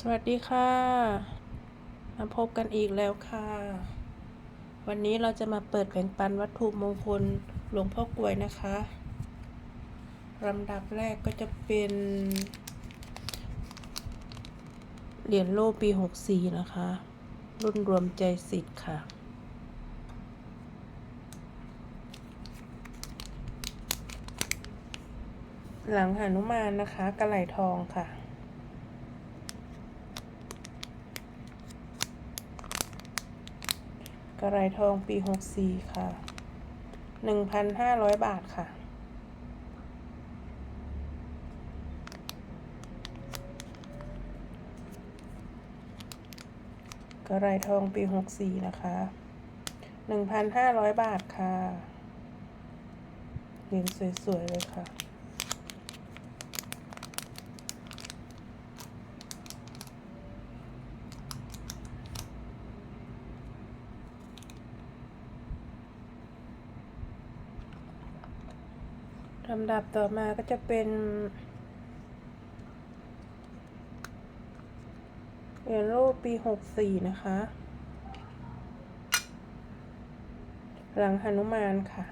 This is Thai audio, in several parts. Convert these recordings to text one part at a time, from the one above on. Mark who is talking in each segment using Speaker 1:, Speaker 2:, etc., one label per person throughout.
Speaker 1: สวัสดีค่ะ มาพบกันอีกแล้วค่ะ วันนี้เราจะมาเปิดแบ่งปันวัตถุมงคลหลวงพ่อกลวยนะคะลำดับแรกก็จะเป็น เหรียญโลปี 64 นะคะ รุ่นรวมใจสิทธิ์ค่ะ หลังหานุมานนะคะ กระไหลทองค่ะ กระไรทองปี 64 ค่ะ 1,500 บาทค่ะ กระไรทองปี 64 นะคะ 1,500 บาทค่ะเหรียญสวย ๆ เลยค่ะ ลำดับต่อมาก็จะเป็นเหรียญโลปีหกสี่นะคะ หลังหนุมานค่ะ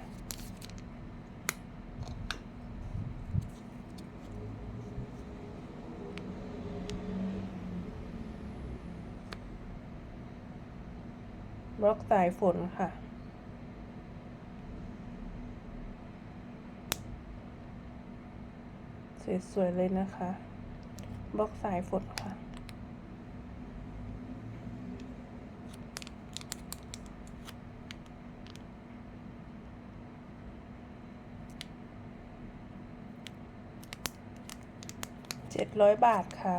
Speaker 1: บล็อกสายฝนค่ะ สวยๆเลยนะคะ บล็อกสายฝนค่ะ เจ็ดร้อยบาทค่ะ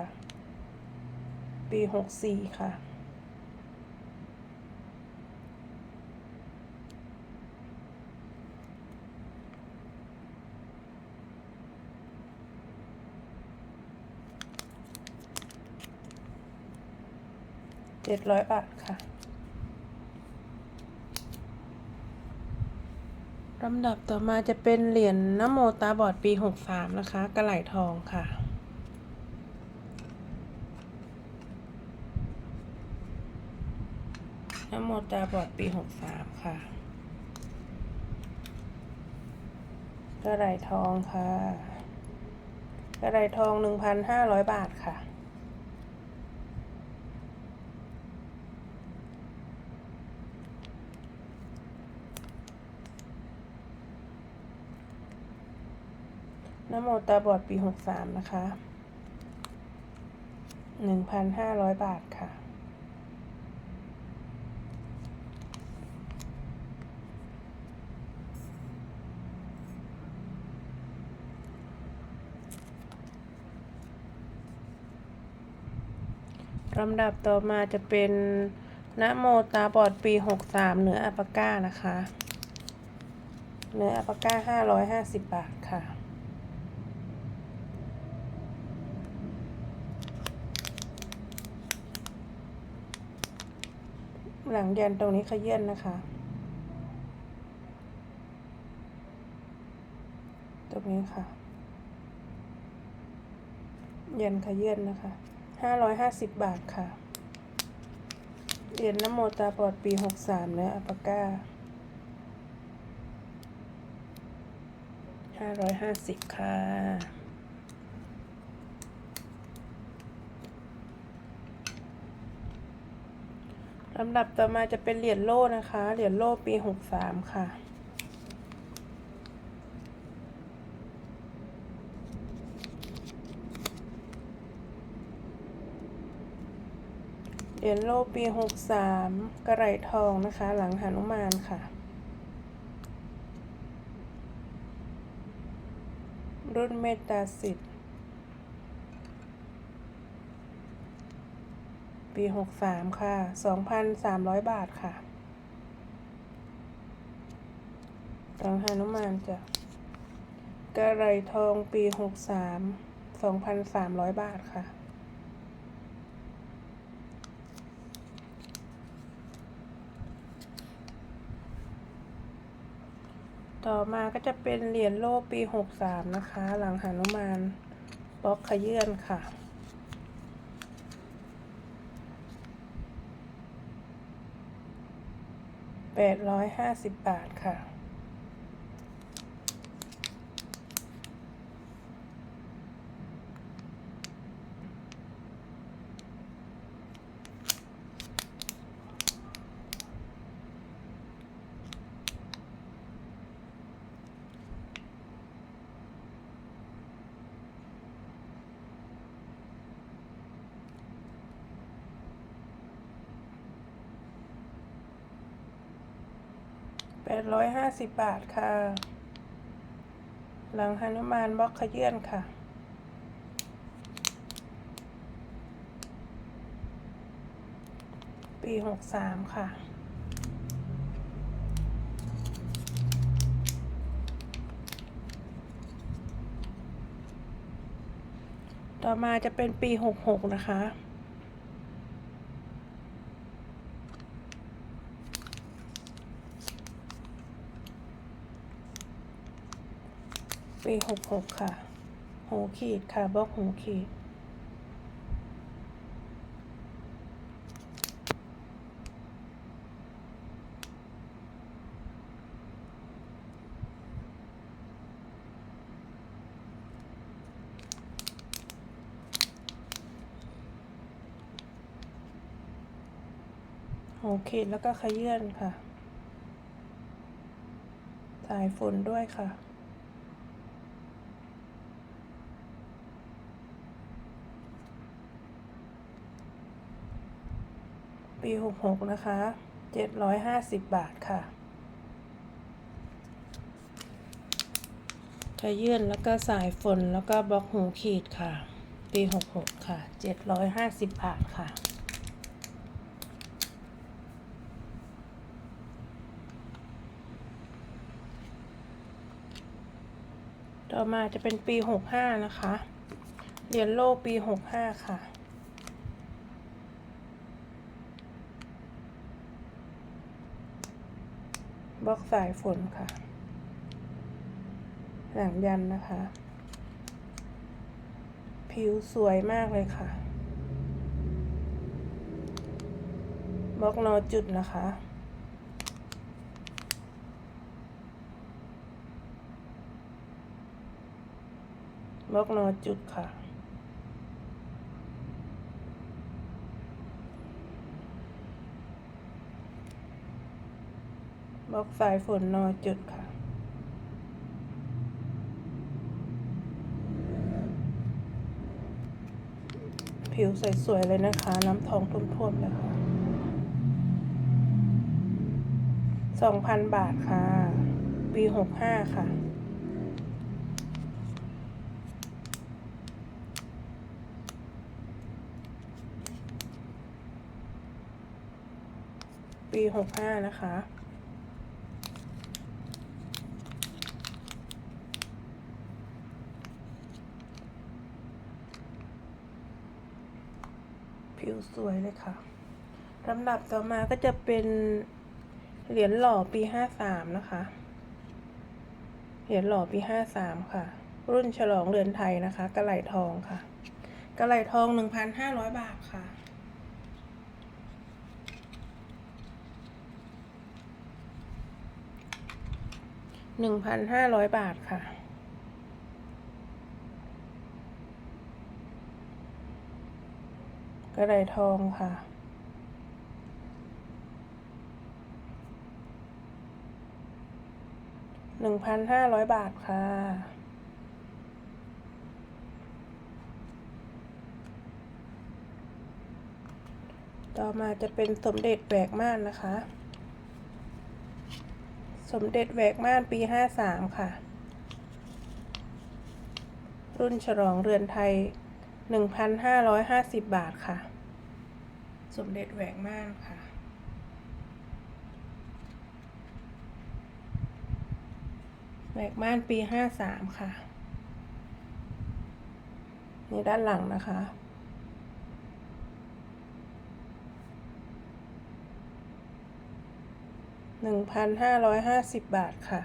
Speaker 1: ปีหกสี่ค่ะ จ็ดร้อยบาทค่ะลำดับต่อมาจะเป็นเหรียญนโมตาบอดปีหกสามนะคะกระไหลทองค่ะนโมตาบอดปีหกสามค่ะกระไหลทองค่ะกระไหลทองหนึ่งพันห้าร้อยบาทค่ะ นโมตาบอดปีหกสามนะคะหนึ่งพันห้าร้อยบาทค่ะ ลำดับต่อมาจะเป็นนโมตาบอดปีหกสามเหนืออัปปาก้านะคะ เนื้ออัปปาก้าห้าร้อยห้าสิบบาทค่ะ หลังยันตรงนี้ขยื่นนะคะ ตรงนี้ค่ะ ยันขยื่นนะคะห้าร้อยห้าสิบบาทค่ะ เหรียญนโมตาปอดปีหกสามเนื้ออัปาก้าห้าร้อยห้าสิบค่ะ ลำดับต่อมาจะเป็นเหรียญโล่นะคะ เหรียญโล่ปีหกสามค่ะ เหรียญโล่ปีหกสามกระไรทองนะคะ หลังหานุมานค่ะ รุ่นเมตตาสิทธิ์ ปีหกสามค่ะสองพันสามร้อยบาทค่ะหลังหานุมานจ้ะกระไรทองปีหกสามสองพันสามร้อยบาทค่ะต่อมาก็จะเป็นเหรียญโลปีหกสามนะคะ หลังหานุมานบล็อกขยื่นค่ะ แปดร้อยห้าสิบบาทค่ะ แปดร้อยห้าสิบบาทค่ะ หลังฮนุมานบล็อกขยื่นค่ะปีหกสามค่ะ ต่อมาจะเป็นปีหกหกนะคะ ปีหกหกค่ะหูขีดค่ะบล็อกหูขีด หูขีดแล้วก็ขยื่นค่ะ สายฝนด้วยค่ะ ปีหกหกนะคะเจ็ดร้อยห้าสิบบาทค่ะขยื่นแล้วก็สายฝนแล้วก็บล็อกหูขีดค่ะ ปีหกหกค่ะเจ็ดร้อยห้าสิบบาทค่ะ ต่อมาจะเป็นปีหกห้านะคะ เหรียญโลปีหกห้าค่ะ บล็อกสายฝนค่ะ หลังยันนะคะ ผิวสวยมากเลยค่ะ บล็อกนอจุดนะคะบล็อกนอจุดค่ะ บล็อกสายฝนนอจุดค่ะ ผิวสวยๆเลยนะคะ น้ำทองท่วมๆเลยค่ะสองพันบาทค่ะปีหกห้าค่ะปีหกห้านะคะ ผิวสวยเลยค่ะลำดับต่อมาก็จะเป็นเหรียญหล่อปีห้าสามนะคะ เหรียญหล่อปีห้าสามค่ะ รุ่นฉลองเรือนไทยนะคะ กระไหลทองค่ะ กระไหลทองหนึ่งพันห้าร้อยบาทค่ะหนึ่งพันห้าร้อยบาทค่ะ กระไดทองค่ะ หนึ่งพันห้าร้อยบาทค่ะ ต่อมาจะเป็นสมเด็จแหวกม่านนะคะ สมเด็จแหวกม่านปีห้าสามค่ะ รุ่นฉลองเรือนไทย หนึ่งพันห้าร้อยห้าสิบบาทค่ะ สมเด็จแหวกม่านค่ะ แหวกม่านปีห้าสามค่ะ นี่ด้านหลังนะคะหนึ่งพันห้าร้อยห้าสิบบาทค่ะ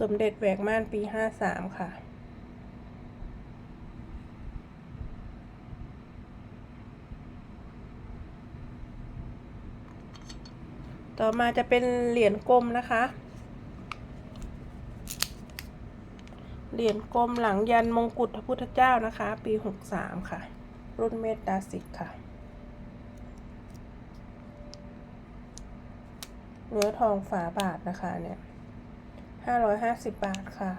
Speaker 1: สมเด็จแหวกม่านปีห้าสามค่ะ ต่อมาจะเป็นเหรียญกลมนะคะ เหรียญกลมหลังยันมงกุฎพระพุทธเจ้านะคะ ปีหกสามค่ะ รุ่นเมตตาสิทธิ์ค่ะ เนื้อทองฝาบาทนะคะเนี่ยห้าร้อยห้าสิบบาทค่ะ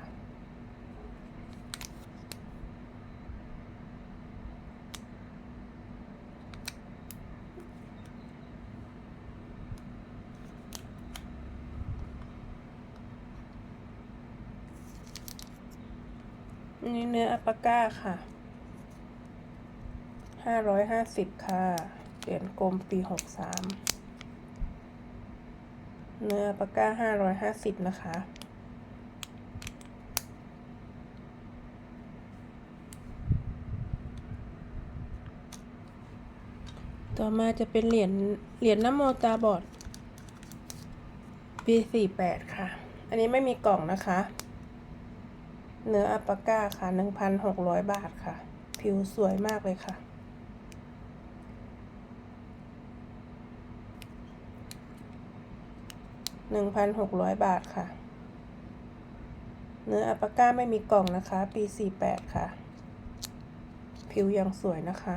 Speaker 1: นี่เนื้ออัปาก้าค่ะห้าร้อยห้าสิบค่ะ เหรียญกลมปีหกสามเนื้ออัปาก้าห้าร้อยห้าสิบนะคะ ต่อมาจะเป็นเหรียญ เหรียญน้ำโมตาบอดปีสี่แปดค่ะ อันนี้ไม่มีกล่องนะคะ เนื้ออัปปาก้าค่ะหนึ่งพันหกร้อยบาทค่ะ ผิวสวยมากเลยค่ะ หนึ่งพันหกร้อยบาทค่ะ เนื้ออัปปาก้าไม่มีกล่องนะคะ ปีสี่แปดค่ะ ผิวยังสวยนะคะ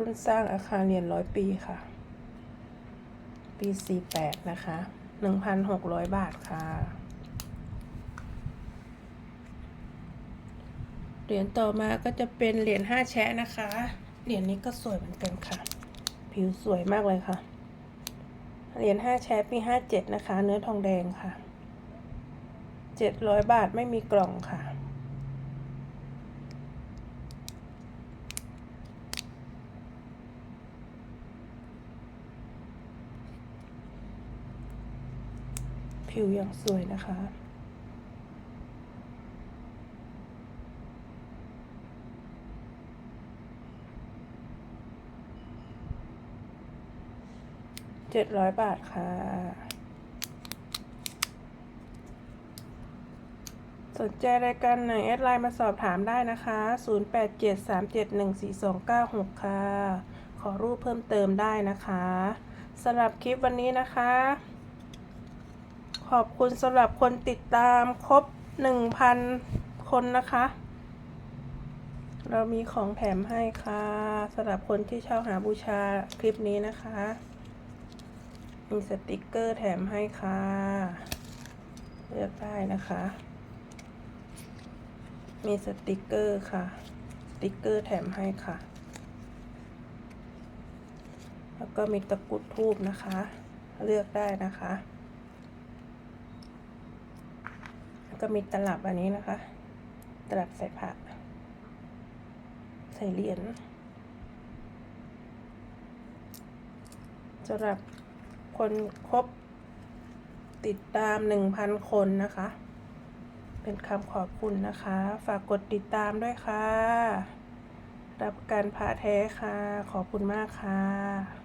Speaker 1: รุ่นสร้างอาคารเรียนร้อยปีค่ะ ปีสี่แปดนะคะหนึ่งพันหกร้อยบาทค่ะ เหรียญต่อมาก็จะเป็นเหรียญห้าแชะนะคะ เหรียญนี้ก็สวยเหมือนกันค่ะ ผิวสวยมากเลยค่ะ เหรียญห้าแชะปีห้าเจ็ดนะคะ เนื้อทองแดงค่ะเจ็ดร้อยบาทไม่มีกล่องค่ะ ผิวอยังสวยนะคะ เจ็ดร้อยบาทค่ะ สนใจรายการไหนแอดไลน์มาสอบถามได้นะคะ 0873714296 ค่ะ ขอรูปเพิ่มเติมได้นะคะสำหรับคลิปวันนี้นะคะ ขอบคุณสำหรับคนติดตามครบ 1,000 คนนะคะ เรามีของแถมให้ค่ะสำหรับคนที่เช่าหาบูชาคลิปนี้นะคะ มีสติกเกอร์แถมให้ค่ะ เลือกได้นะคะ มีสติกเกอร์ค่ะ สติกเกอร์แถมให้ค่ะ แล้วก็มีตะกุดทูบนะคะ เลือกได้นะคะ แล้ว ก็มีตลับอันนี้นะคะ ตลับใส่ผักใส่เหรียญสำหรับคนครบติดตามหนึ่งพันคนนะคะ เป็นคำขอบคุณนะคะ ฝากกดติดตามด้วยค่ะ รับการพระแท้ค่ะ ขอบคุณมากค่ะ